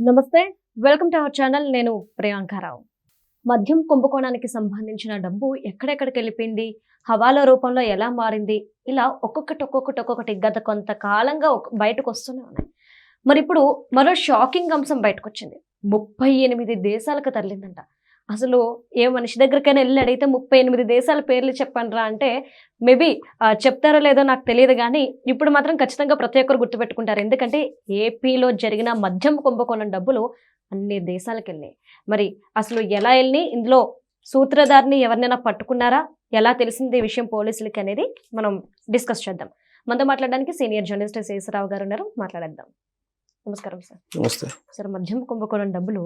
నమస్తే welcome to our channel. నేను ప్రియాంకారావు మద్యం కుంభకోణానికి సంబంధించిన డబ్బు ఎక్కడెక్కడికి వెళ్ళిపోయింది? హవాలా రూపంలో ఎలా మారింది? ఇలా ఒక్కొక్కటి ఒక్కొక్కటి ఒక్కొక్కటి గత కొంతకాలంగా ఒక- బయటకు వస్తూనే ఉన్నాయి. మరి ఇప్పుడు మరో షాకింగ్ అంశం బయటకు వచ్చింది. ముప్పై ఎనిమిది దేశాలకు తరలిందంట. అసలు ఏ మనిషి దగ్గరికైనా వెళ్ళి అడిగితే ముప్పై ఎనిమిది దేశాల పేర్లు చెప్పండిరా అంటే మేబీ చెప్తారో లేదో నాకు తెలియదు కానీ ఇప్పుడు మాత్రం ఖచ్చితంగా ప్రతి ఒక్కరు గుర్తుపెట్టుకుంటారు. ఎందుకంటే ఏపీలో జరిగిన మద్యం కుంభకోణం డబ్బులు అన్ని దేశాలకు వెళ్ళాయి మరి అసలు ఎలా వెళ్ళి ఇందులో సూత్రధారిని ఎవరినైనా పట్టుకున్నారా? ఎలా తెలిసింది ఈ విషయం పోలీసులకి అనేది మనం డిస్కస్ చేద్దాం. మనతో మాట్లాడడానికి సీనియర్ జర్నలిస్ట్ శేషరావు గారు ఉన్నారు. మాట్లాడేద్దాం. నమస్కారం సార్. నమస్తే. సార్ మద్యం కుంభకోణం డబ్బులు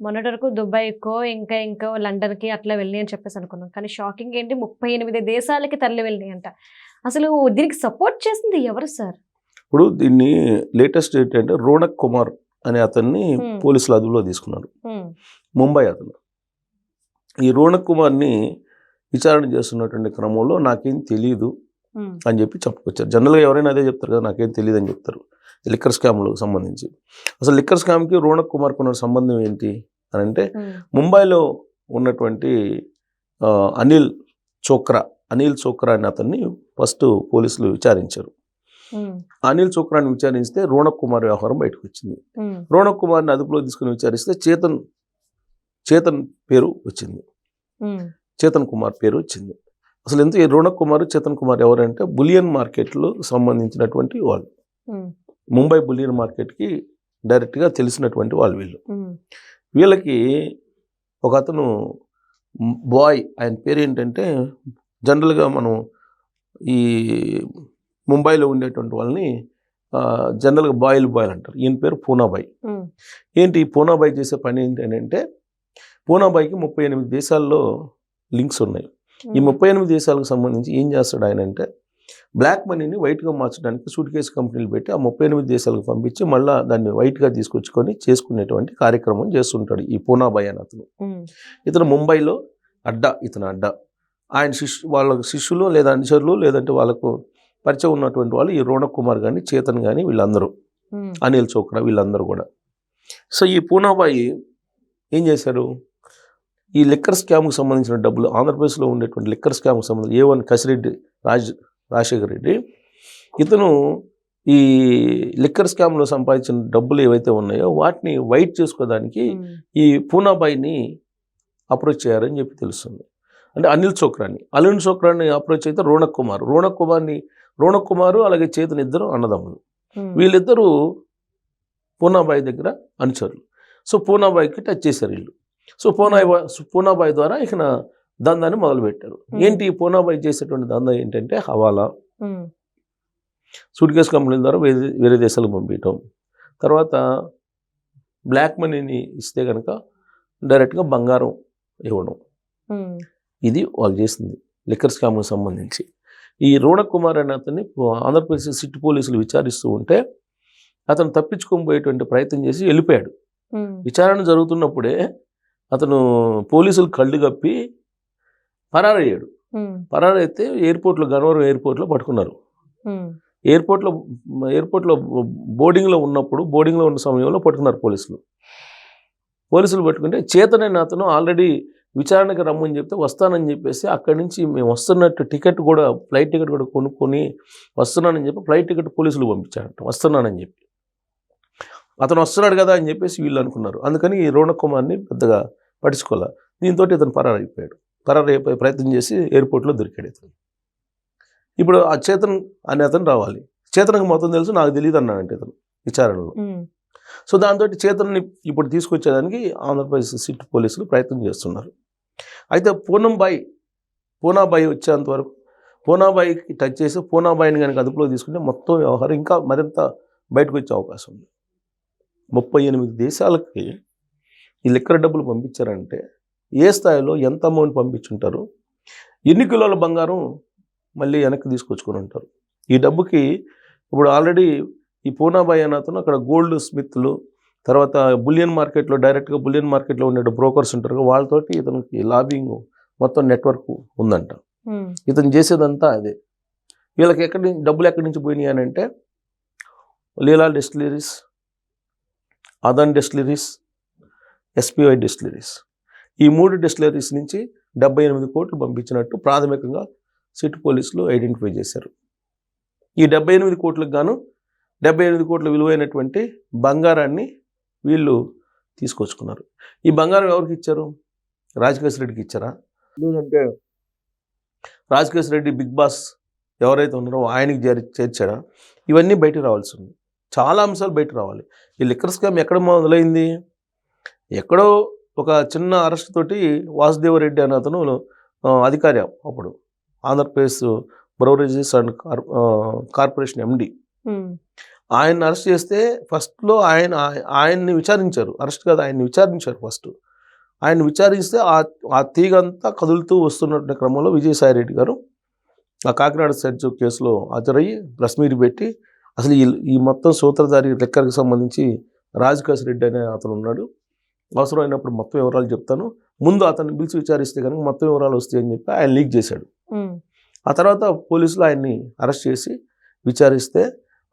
మొన్నటి వరకు దుబాయ్కో ఇంకా ఇంకో లండన్కి అట్లా వెళ్ళి అని చెప్పేసి అనుకున్నాం. కానీ షాకింగ్ ఏంటి? ముప్పై ఎనిమిది దేశాలకి తరలి వెళ్ళి అంట అసలు దీనికి సపోర్ట్ చేసింది ఎవరు సార్? ఇప్పుడు దీన్ని లేటెస్ట్ ఏంటంటే రోనక్ కుమార్ అనే అతన్ని. పోలీసులు అదుపులో తీసుకున్నారు ముంబై అతను. ఈ రోనక్ కుమార్ని విచారణ చేస్తున్నటువంటి క్రమంలో నాకేం తెలియదు అని చెప్పి చెప్పుకొచ్చారు. జనరల్గా ఎవరైనా అదే చెప్తారు కదా నాకేం తెలియదు అని చెప్తారు. లిక్కర్ స్కామ్లకు సంబంధించి. అసలు లిక్కర్ స్కామ్కి రోనక్ కుమార్కి ఉన్న సంబంధం ఏంటి అని అంటే ముంబైలో ఉన్నటువంటి అనిల్ చోక్రా అనిల్ చోక్రా అనే అతన్ని ఫస్ట్ పోలీసులు విచారించారు. అనిల్ చోక్రాని విచారిస్తే రోణక్ కుమార్ వ్యవహారం బయటకు వచ్చింది రోణక్ కుమార్ని అదుపులో తీసుకుని విచారిస్తే చేతన్ చేతన్ పేరు వచ్చింది. చేతన్ కుమార్ పేరు వచ్చింది. అసలు ఈ రోణక్ కుమార్ చేతన్ కుమార్ ఎవరంటే బులియన్ మార్కెట్లో సంబంధించినటువంటి వాళ్ళు. ముంబై బులియన్ మార్కెట్కి డైరెక్ట్గా తెలిసినటువంటి వాళ్ళు వీళ్ళు. వీళ్ళకి ఒక అతను బాయ్ ఆయన పేరు ఏంటంటే జనరల్గా మనం ఈ ముంబైలో ఉండేటువంటి వాళ్ళని జనరల్గా బాయిల్ బాయ్లు అంటారు. ఈయన పేరు పూనాబాయ్ ఏంటి ఈ పూనాబాయ్ చేసే పని ఏంటి అని అంటే పూనాబాయ్కి ముప్పై ఎనిమిది దేశాల్లో లింక్స్ ఉన్నాయి. ఈ ముప్పై ఎనిమిది దేశాలకు సంబంధించి ఏం చేస్తాడు ఆయన అంటే బ్లాక్ మనీని వైట్గా మార్చడానికి సూట్ కేసు కంపెనీలు పెట్టి ఆ ముప్పై ఎనిమిది దేశాలకు పంపించి మళ్ళీ దాన్ని వైట్గా తీసుకొచ్చుకొని చేసుకునేటువంటి కార్యక్రమం చేస్తుంటాడు ఈ పూనాబాయ్ అని అతను. ఇతను ముంబైలో అడ్డా ఇతను అడ్డా. ఆయన శిష్యు వాళ్ళ శిష్యులు లేదా అనుచరులు లేదంటే వాళ్ళకు పరిచయం ఉన్నటువంటి వాళ్ళు ఈ రోణక్ కుమార్ కానీ చేతన్ కానీ వీళ్ళందరూ. అనిల్ చోక్రా వీళ్ళందరూ కూడా. సో ఈ పూనాబాయి ఏం చేశారు ఈ లిక్కర్ స్కామ్కి సంబంధించిన డబ్బులు ఆంధ్రప్రదేశ్లో ఉండేటువంటి లిక్కర్ స్కామ్కి సంబంధించి ఏ వన్ కసిరెడ్డి రాజ్ రాజశేఖర్ రెడ్డి. ఇతను ఈ లిక్కర్ స్కామ్లో సంపాదించిన డబ్బులు ఏవైతే ఉన్నాయో వాటిని వైట్ చేసుకోవడానికి ఈ పూనాబాయిని అప్రోచ్ చేయారని చెప్పి తెలుస్తుంది. అంటే అనిల్ చోక్రాని. అనిల్ చోక్రాని అప్రోచ్ అయితే రోణక్ కుమార్. రోణక్ కుమార్ని రోణక్ కుమారు అలాగే చేతన్ ఇద్దరు అన్నదమ్ములు. వీళ్ళిద్దరూ పూనాబాయి దగ్గర అనుచరులు. సో పూనాబాయికి టచ్ చేశారు వీళ్ళు. సో పూనాబాయి పూనాబాయి ద్వారా ఇక దందాన్ని మొదలుపెట్టారు. ఏంటి పూనాబాయి చేసేటువంటి దందా ఏంటంటే హవాలా. సూట్ కేస్ కంపెనీల ద్వారా వేరే వేరే దేశాలకు పంపించటం. తర్వాత బ్లాక్ మనీని ఇస్తే కనుక డైరెక్ట్గా బంగారం ఇవ్వడం. ఇది వాళ్ళు చేసింది. లిక్కర్ స్కామ్కి సంబంధించి. ఈ రోణక్ కుమార్ అనే అతన్ని ఆంధ్రప్రదేశ్ సిటీ పోలీసులు విచారిస్తూ ఉంటే అతను తప్పించుకొని పోయేటువంటి ప్రయత్నం చేసి వెళ్ళిపోయాడు. విచారణ జరుగుతున్నప్పుడే అతను పోలీసులు కళ్ళు కప్పి పరారయ్యాడు. పరారైతే ఎయిర్పోర్ట్లో గన్నవరం ఎయిర్పోర్ట్లో పట్టుకున్నారు. ఎయిర్పోర్ట్లో ఎయిర్పోర్ట్లో బోర్డింగ్లో ఉన్నప్పుడు బోర్డింగ్లో ఉన్న సమయంలో పట్టుకున్నారు పోలీసులు. పోలీసులు పట్టుకుంటే చేతనైన అతను ఆల్రెడీ విచారణకు రమ్మని చెప్తే వస్తానని చెప్పేసి అక్కడి నుంచి మేము వస్తున్నట్టు టికెట్ కూడా ఫ్లైట్ టికెట్ కూడా కొనుక్కొని వస్తున్నానని చెప్పి ఫ్లైట్ టికెట్ పోలీసులు పంపించారంట. వస్తున్నానని చెప్పి. అతను వస్తున్నాడు కదా అని చెప్పేసి వీళ్ళు అనుకున్నారు. అందుకని ఈ రోణక్ కుమార్ని పెద్దగా పట్టించుకోలే. దీంతో ఇతను పరారైపోయాడు. పరారైపోయే ప్రయత్నం చేసి ఎయిర్పోర్ట్లో దొరికాడు ఇతను. ఇప్పుడు ఆ చేతన్ అనే అతను రావాలి. చేతనకు మొత్తం తెలుసు నాకు తెలియదు అన్నాడంటే ఇతను విచారణలో. సో దాంతో చేతన్ని ఇప్పుడు తీసుకొచ్చేదానికి ఆంధ్రప్రదేశ్ సిటీ పోలీసులు ప్రయత్నం చేస్తున్నారు. అయితే పూనంబాయి పూనాబాయి వచ్చేంత వరకు పూనాబాయికి టచ్ చేసి పూనాబాయిని కనుక అదుపులో తీసుకుంటే మొత్తం వ్యవహారం ఇంకా మరింత బయటకు వచ్చే అవకాశం ఉంది. ముప్పై ఎనిమిది దేశాలకి ఈ లిక్కర్ డబ్బులు పంపించారంటే ఏ స్థాయిలో ఎంత అమౌంట్ పంపించుంటారు? ఎన్ని కిలోల బంగారం మళ్ళీ వెనక్కి తీసుకొచ్చుకొని ఉంటారు? ఈ డబ్బుకి ఇప్పుడు ఆల్రెడీ ఈ పూనాబాయి అతను అక్కడ గోల్డ్ స్మిత్లు తర్వాత బులియన్ మార్కెట్లో డైరెక్ట్గా బులియన్ మార్కెట్లో ఉండే బ్రోకర్స్ ఉంటారు వాళ్ళతోటి ఇతనికి లాబింగ్ మొత్తం నెట్వర్క్ ఉందంట. ఇతను చేసేదంతా అదే. వీళ్ళకి ఎక్కడి నుంచి డబ్బులు ఎక్కడి నుంచి పోయినాయి అని అంటే Leela distilleries Adan distilleries SPI distilleries ఈ మూడు డిస్టిలరీస్ నుంచి డెబ్బై ఎనిమిది కోట్లు పంపించినట్టు ప్రాథమికంగా సిటీ పోలీసులు ఐడెంటిఫై చేశారు. ఈ డెబ్బై ఎనిమిది కోట్లకు గాను డెబ్బై ఎనిమిది కోట్ల విలువైనటువంటి బంగారాన్ని వీళ్ళు తీసుకొచ్చుకున్నారు. ఈ బంగారం ఎవరికి ఇచ్చారు? రాజకేశ్ రెడ్డికి ఇచ్చారా? లేదంటే రాజకేశ్ రెడ్డి బిగ్ బాస్ ఎవరైతే ఉన్నారో ఆయనకి చేరి చేర్చారా? ఇవన్నీ బయటకు రావాల్సి ఉంది. చాలా అంశాలు బయట రావాలి. ఈ లిక్కర్ స్కామ్ ఎక్కడ మొదలైంది? ఎక్కడో ఒక చిన్న అరెస్ట్ తోటి వాసుదేవరెడ్డి అనే అతను అధికారి అప్పుడు. Andhra Pradesh beverages and corporation MD. Um, ఆయన అరెస్ట్ చేస్తే ఫస్ట్లో ఆయన ఆయ- ఆయన్ని విచారించారు. అరెస్ట్ కాదు ఆయన్ని విచారించారు ఫస్ట్. ఆయన విచారిస్తే ఆ తీగ అంతా కదులుతూ వస్తున్న క్రమంలో విజయసాయి రెడ్డి గారు ఆ కాకినాడ సెర్చ్ కేసులో హాజరయ్యి ప్రెస్ మీట్ పెట్టి అసలు ఈ ఈ మొత్తం సూత్రధారి లెక్కర్కి సంబంధించి రాజకాశ్ రెడ్డి అనే అతను ఉన్నాడు. అవసరమైనప్పుడు మొత్తం వివరాలు చెప్తాను. ముందు అతన్ని పిలిచి విచారిస్తే కనుక మొత్తం వివరాలు వస్తాయని చెప్పి ఆయన లీక్ చేశాడు. ఆ తర్వాత పోలీసులు ఆయన్ని అరెస్ట్ చేసి విచారిస్తే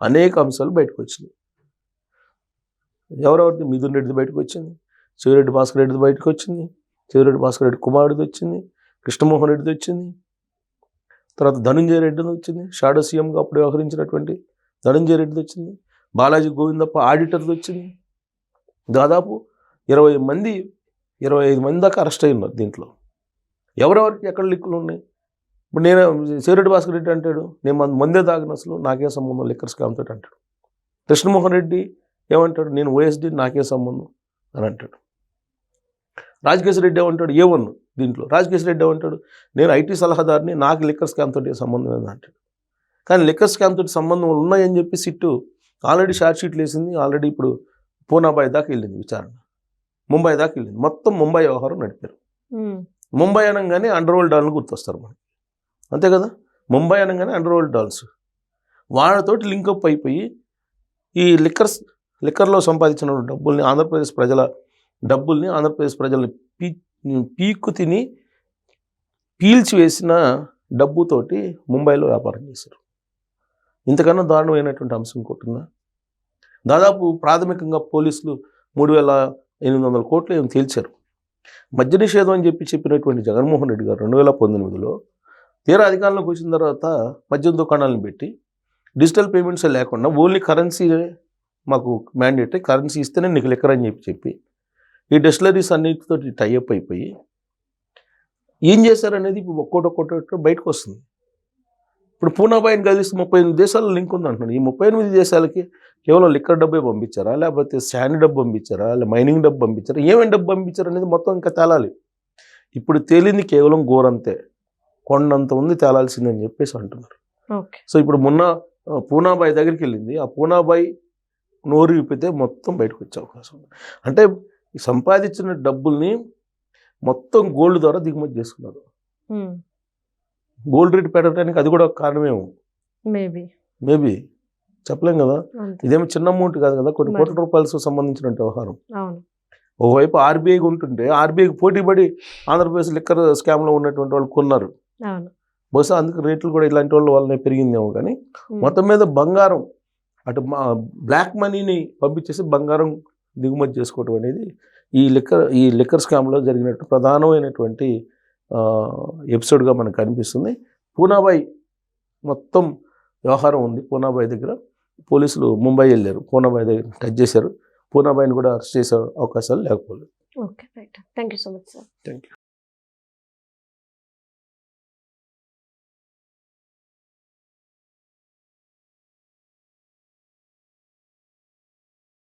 అనేక అంశాలు బయటకు వచ్చినాయి. ఎవరెవరిది? మిథున్ రెడ్డిది బయటకు వచ్చింది. శివరెడ్డి భాస్కర్ రెడ్డిది బయటకు వచ్చింది. శివరెడ్డి భాస్కర్ రెడ్డి కుమారుడిది వచ్చింది. కృష్ణమోహన్ రెడ్డిది వచ్చింది. తర్వాత ధనుంజయ రెడ్డిది వచ్చింది. షాడో సీఎంగా అప్పుడు వ్యవహరించినటువంటి ధనుంజయ రెడ్డిది వచ్చింది. బాలాజీ గోవిందప్ప ఆడిటర్ది వచ్చింది. దాదాపు ఇరవై మంది ఇరవై ఐదు మంది దాకా అరెస్ట్ అయి ఉన్నారు దీంట్లో. ఎవరెవరికి ఎక్కడ లిక్కులు ఉన్నాయి? ఇప్పుడు నేను సేరెడ్డి భాస్కర్ రెడ్డి అంటాడు నేను మందే ముందే తాగిన అసలు నాకే సంబంధం లిక్కర్ స్కామ్ అంటాడు. కృష్ణమోహన్ రెడ్డి ఏమంటాడు నేను ఓఎస్డి నాకే సంబంధం అని అంటాడు. రాజకేశ్వర రెడ్డి ఏమంటాడు ఏ వన్ దీంట్లో? రాజకేశ్వర రెడ్డి ఏమంటాడు నేను ఐటీ సలహాదారుని నాకు లిక్కర్ స్కామ్ తోటి సంబంధం లేదు అంటాడు. కానీ లిక్కర్ స్కామ్ తోటి సంబంధం ఉన్నాయని చెప్పి సిట్టు ఆల్రెడీ షార్ట్ షీట్లు వేసింది ఆల్రెడీ ఇప్పుడు పూనాబాయ్ దాకా వెళ్ళింది విచారణ. ముంబై దాకా వెళ్ళింది. మొత్తం ముంబై వ్యవహారం నడిపారు. ముంబై అనగానే అండర్ వరల్డ్ డాల్ని గుర్తొస్తారు మనకి. అంతే కదా? ముంబై అనగానే అండర్ వరల్డ్ డాల్స్ వాళ్ళతోటి లింకప్ అయిపోయి ఈ లిక్కర్స్ లిక్కర్లో సంపాదించిన డబ్బుల్ని ఆంధ్రప్రదేశ్ ప్రజల డబ్బుల్ని ఆంధ్రప్రదేశ్ ప్రజల్ని పీ పీక్కు తిని పీల్చి వేసిన డబ్బుతోటి ముంబైలో వ్యాపారం చేశారు. ఇంతకన్నా దారుణమైనటువంటి అంశం ఇంకోటిందా దాదాపు ప్రాథమికంగా పోలీసులు మూడు వేల ఎనిమిది వందల కోట్లు ఏమి తేల్చారు. మద్య నిషేధం అని చెప్పి చెప్పినటువంటి జగన్మోహన్ రెడ్డి గారు రెండు వేల పంతొమ్మిదిలో తీరా అధికారంలోకి వచ్చిన తర్వాత మద్యం దుకాణాలను పెట్టి డిజిటల్ పేమెంట్స్ లేకుండా ఓన్లీ కరెన్సీ మాకు మ్యాండేట్ కరెన్సీ ఇస్తేనే నీకు లెక్కరని చెప్పి చెప్పి ఈ డెస్టిలరీస్ అన్నిటితో టైఅప్ అయిపోయి ఏం చేశారనేది ఇప్పుడు ఒక్కోటి ఒక్కోటి బయటకు వస్తుంది. ఇప్పుడు పూనాబాయిని కలిసి ముప్పై ఎనిమిది దేశాల్లో లింక్ ఉంది అంటున్నాడు. ఈ ముప్పై ఎనిమిది దేశాలకి కేవలం లిక్కర్ డబ్బే పంపించారా? లేకపోతే శాండ్ డబ్బు పంపించారా? లేదా మైనింగ్ డబ్బు పంపించారా? ఏమేమి డబ్బు పంపించారు అనేది మొత్తం ఇంకా తేలాలి. ఇప్పుడు తేలింది కేవలం గోరంతే. కొండంత ఉంది తేలాల్సిందని చెప్పేసి అంటున్నారు. సో ఇప్పుడు మొన్న పూనాబాయి దగ్గరికి వెళ్ళింది. ఆ పూనాబాయి నోరు విప్పితే మొత్తం బయటకు వచ్చే అవకాశం ఉంది. అంటే ఈ సంపాదించిన డబ్బుల్ని మొత్తం గోల్డ్ ద్వారా దిగుమతి చేసుకున్నారు. గోల్డ్ రేట్ పెరగడానికి అది కూడా ఒక కారణమేమో. మేబీ మేబీ చెప్పలేం కదా? ఇదేమో చిన్న అమౌంట్ కాదు కదా? కొన్ని. కోట్ల రూపాయలకు సంబంధించిన వ్యవహారం. ఒకవైపు ఆర్బీఐకి ఉంటుంటే ఆర్బీఐకి పోటీ పడి ఆంధ్రప్రదేశ్ లిక్కర్ స్కామ్లో ఉన్నటువంటి వాళ్ళు కొన్నారు. బహుశా అందుకు రేట్లు కూడా ఇలాంటి వాళ్ళ వల్లనే పెరిగిందేమో కానీ ఉమ్, మొత్తం మీద బంగారం అటు బ్లాక్ మనీని పంపించేసి బంగారం దిగుమతి చేసుకోవడం అనేది ఈ లిక్కర్ ఈ లిక్కర్ స్కామ్లో జరిగినట్టు ప్రధానమైనటువంటి ఎపిసోడ్గా మనకు కనిపిస్తుంది. పూనాబాయ్ మొత్తం వ్యవహారం ఉంది. పూనాబాయ్ దగ్గర పోలీసులు ముంబై వెళ్ళారు. పూనాబాయ్ దగ్గర టచ్ చేశారు. పూనాబాయిని కూడా అరెస్ట్ చేసే అవకాశాలు లేకపోలేదు. Okay right. Thank you so much sir. Thank you